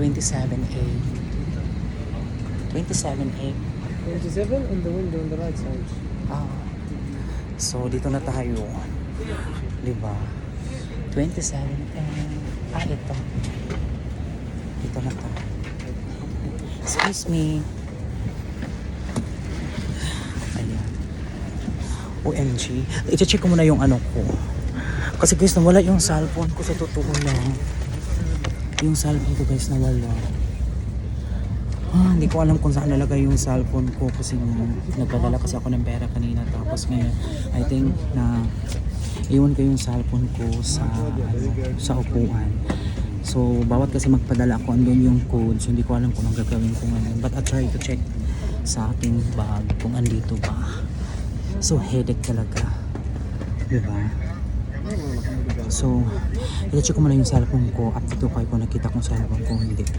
27A. 27A. 27 on the window on the right side. Ah. So, dito na tayo. Di ba? 27A. Ah, ito. Dito na tayo. Excuse me. Ayan. OMG. I-check ko muna yung ano ko. Kasi guys, nawala yung cellphone ko sa totoo lang. Yung cellphone ko guys, nawala. Ah, hindi ko alam kung saan nalagay yung cellphone ko kasi nung nagdadala kasi ako ng pera kanina tapos ngayon I think na iwan ko yung cellphone ko sa ano, sa upuan. So, bawat kasi magpadala ako andun yung code. So, hindi ko alam kung anong gagawin ko ngayon. But I try to check sa aking bag kung andito ba. So, headache talaga. Diba? So, i-check ko muna yung cellphone ko. Update ko kayo kung nakita kong cellphone ko hindi.